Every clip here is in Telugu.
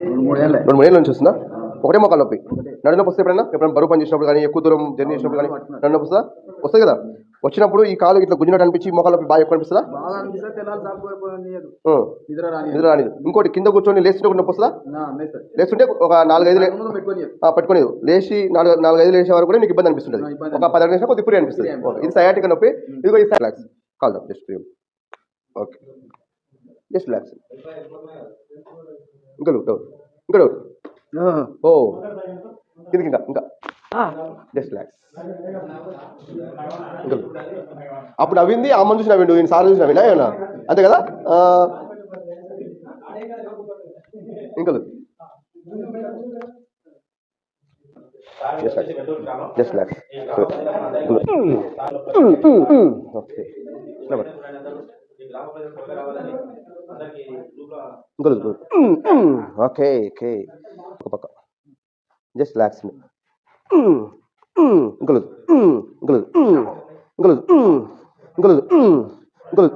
రెండు మూడేళ్ళే మూడేళ్ళ నుంచి వస్తుందా? ఒకటే మొక్కలు నొప్పి. నడు నొప్పి వస్తే ఎప్పుడైనా? ఎప్పుడైనా బరువు పని చేసినప్పుడు కానీ ఎక్కువ దూరం జర్నీ చేసినప్పుడు కానీ నడు నొప్పి వస్తుందా? వస్తుంది కదా. వచ్చినప్పుడు ఈ కాలు ఇట్లా గుంజినట్టు అనిపించి మొక్కలు నొప్పి బాగా ఎక్కువ అనిపిస్తుందా. నిద్ర రాని నిద్ర రానిది ఇంకోటి కింద కూర్చొని లేచినప్పుడు నొప్పి వస్తుందా? లేస్తుంటే ఒక నాలుగైదు పట్టుకునేది లేచి నాలుగు నాలుగైదు లేచే వరకు కూడా నీకు ఇబ్బంది అనిపిస్తుంది ఒక పది నిమిషాలు కొద్ది ఫ్రీ అనిపిస్తుంది. ఇది సయాటిక నొప్పి. ఇదిగో ఇది relax call just okay. Just relax ఇంకా డౌట్ ఇంకా డౌట్ ఓ. కిందకి ఇంకా ఇంకా. జస్ట్ రిలాక్స్ ఇంకా. అప్పుడు నవ్వింది ఆ మంది చూసి నవ్విండు ఈయన సార్ చూసి నవ్వినా ఏమన్నా? అంతే కదా? ఇంకా relax. Okay okay okay. ఒక పక్క. జస్ట్ రిలాక్స్ ఇంకలేదు ఇంకలేదు ఇంకలేదు ఇంకలేదు ఇంకలేదు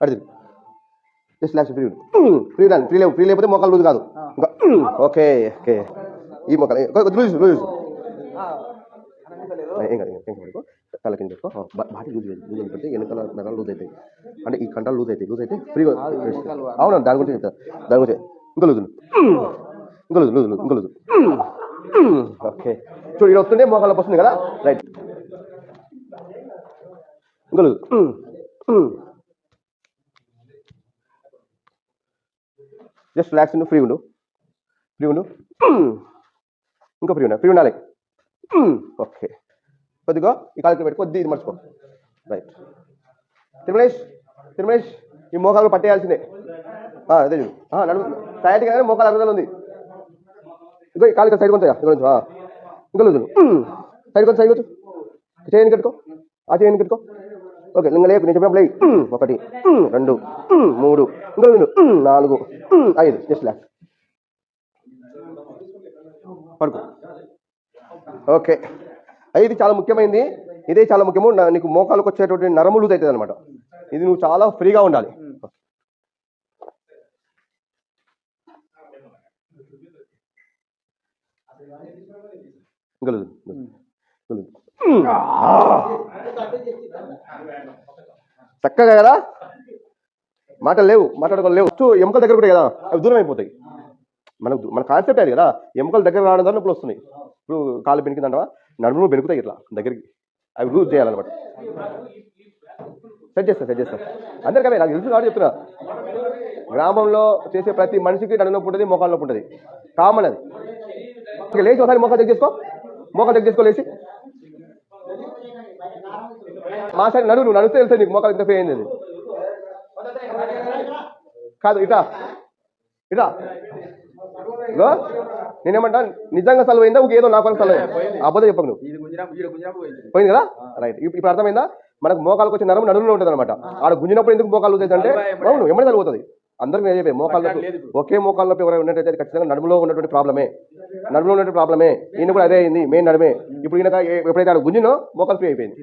అడిది just relax free free free లేవు ఫ్రీ లేకపోతే మోకాలు లూజ్ కాదు. ఇంకా. Okay okay. ఈ మొక్కలు లూజ్ లూజ్ ఏం కాదు ఏం కాదు. తల కింద పెట్టుకో బాడీ లూజ్ లూజ్ అని పెడితే వెనకాల నరాలు లూజ్ అవుతాయి? అంటే ఈ కండలు లూజ్ అవుతాయి. లూజ్ అయితే ఫ్రీగా అవును దాని గురించి చెప్తా. దాని గురించి ఇంకా లూజ్ ఇంకా లూజ్ లూజ్ ఇంకా లూజ్ ఓకే. చూడు ఇక్కడ వస్తుంటే మోకాళ్ళ వస్తుంది కదా? రైట్. ఇంకా లూజ్. జస్ట్ రిలాక్స్ ఉండు ఫ్రీ ఉండు. ఫ్రీ ఉండు. ఇంకా ఫ్రీ ఉండా? ఫ్రీ ఉండాలి. ఓకే. కొద్దిగా ఈ కాలికి పెట్టి కొద్ది ఇది మర్చిపో. రైట్ తిరుమలేష్ తిరుమలేష్ ఈ మోకాలు పట్టేయాల్సిందే. అదే చూడు. నడుము సైడ్ కానీ మోకాలు అరుగుదల ఉంది. ఇగో ఈ కాలు సైడ్ కొంచెం ఇక్కడ నుంచి ఇంకా సైడ్ కొంచెం సైడ్ కొంచెం చేయని కట్టుకో ఆ చేయని కట్టుకో ఓకే ఇంకా లేకు నేను చెప్పినప్పుడు లేయి. ఒకటి రెండు మూడు ఇంకా రోజు నాలుగు ఐదు జస్ట్ లాక్ పడుకో. ఓకే. ఇది చాలా ముఖ్యమైనది ఇదే చాలా ముఖ్యము. నీకు మోకాలకు వచ్చేటువంటి నరములు అవుతుంది అనమాట ఇది నువ్వు చాలా ఫ్రీగా ఉండాలి. ఇంకా లేదు, చక్కగా కదా? మాటలు లేవు. మాట్లాడుకోవాలి లేవు. చూ, ఎముకల దగ్గర కూడా కదా? అవి దూరం అయిపోతాయి. మనకు మన కాన్సెప్ట్ అది కదా? ఎముకల దగ్గర రావడం ద్వారా నొప్పులు వస్తున్నాయి. ఇప్పుడు కాలు బెనికిందంటవా నడుము బెనుకుతాయి ఇట్లా దగ్గరికి. అవి లూజ్ చేయాలన్నమాట. సెట్ చేస్తా సెట్ చేస్తా. అందరికీ నాకు తెలుసు కాబట్టి చెప్తున్నా. గ్రామంలో చేసే ప్రతి మనిషికి నడు ఉంటుంది మోకాలు నొప్పి ఉంటుంది కామన్ అది లేచి ఒకసారి మోకాలు చెక్ చేసుకో. మోకాలు చెక్ చేసుకో లేచి. మా సరే నడువు నువ్వు నడిస్తే తెలుసు నీకు మోకాలు ఇంత అయింది కాదు ఇటా. ఇటా. నేనేమంటా? నిజంగా సెలవు అయిందా? ఊరికే ఏదో నాకు సెలవు. అబద్ధం చెప్పకు నువ్వు. పోయింది. కదా? రైట్ ఇప్పుడు ఇప్పుడు అర్థమైందా? మనకు మోకాలకు వచ్చే నరం నడుములో ఉంటుంది అనమాట ఆడ గుంజినప్పుడు ఎందుకు మోకాలు అంటే? అవును ఎమ్మడి తగ్గిపోతుంది అందరికి నేను చెప్పే ఒకే మోకాలు నొప్పి ఎవరైనా ఉన్నట్టయితే అది ఖచ్చితంగా నడుములో ఉన్నటువంటి ప్రాబ్లమే. నడుములో ఉన్నటువంటి ప్రాబ్లమే. ఈయన కూడా అదే అయింది మెయిన్ నడుమే. ఇప్పుడు ఈయన ఎప్పుడైతే ఆడ గుంజినో మోకాలు ఫ్రీ అయిపోయింది.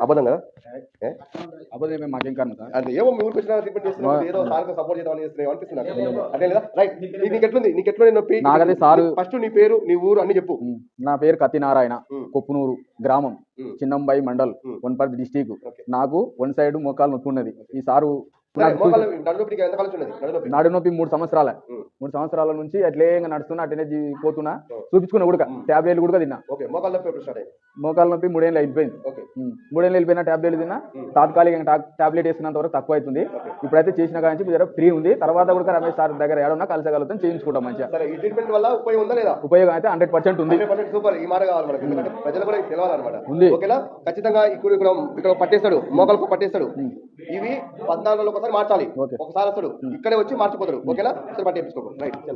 అబద్ధం కదా? మాకేం కారణం అంటే ఏమో మీ ఊరికి వచ్చిన ట్రీట్మెంట్ చేస్తున్నారు ఏదో సార్కి సపోర్ట్ చేద్దామని చేస్తున్నాయి అనిపిస్తుంది నాకు. అదే లేదా? రైట్ నీకు ఎట్లుంది నీకు ఎట్లుంది నొప్పి? నాకదే సారు- ఫస్ట్ నీ పేరు నీ ఊరు అన్ని చెప్పు. నా పేరు కత్తి నారాయణ ఉమ్. కొప్పునూరు గ్రామం. చిన్నంబాయి మండల్. వనపర్తి డిస్టిక్. నాకు వన్ సైడ్ మోకాలు నొప్పి ఉన్నది. ఈ సారు సరే, నాకు మోకాలు నడు నొప్పి నీకు ఎంత కాలం ఉన్నది? నడు నొప్పి? నడు నొప్పి మూడు సంవత్సరాల. మూడు సంవత్సరాల నుంచి అట్లే నడుస్తున్నా అట్లనే పోతున్నా. చూపించుకున్నా కూడా ట్యాబ్లెట్లు కూడా తిన్నా. ఓకే మోకాలు నొప్పి ఎప్పుడు స్టార్ట్ అయింది? మోకాలు నొప్పి మూడేళ్ళు అయిపోయింది. మూడేళ్ళు వెళ్ళిపోయిన టాబ్లెట్లు తిన్నా. తాత్కాలికంగా టా- టాబ్లెట్ వేసినంత వరకు తక్కువ అవుతుంది. ఇప్పుడైతే చేసిన కానీ జర ఫ్రీ ఉంది. తర్వాత కూడా రమేష్ సార్ దగ్గర ఏడన్నా కలిసగలుగుతాం చేయించుకుంటాం మంచిగా. ఉపయోగం ఉందా లేదా? ఉపయోగం అయితే హండ్రెడ్ పర్సెంట్ ఉంది. సూపర్. ఈ మాట కావాలి మనకి. ఎందుకంటే ప్రజలు కూడా తెలవాలన్నమాట. ఉంది. ఓకేనా? ఖచ్చితంగా ఇక్కడ ఇక్కడ ఇక్కడ పట్టేస్తాడు. మోకాలకు పట్టేస్తాడు. ఇవి పద్నాలుగు ఒకసారి మార్చాలి. ఒకసారి వస్తాడు. ఇక్కడే వచ్చి మార్చిపోతాడు. ఓకేనా? ఒకసారి పట్టేపించుకో రైట్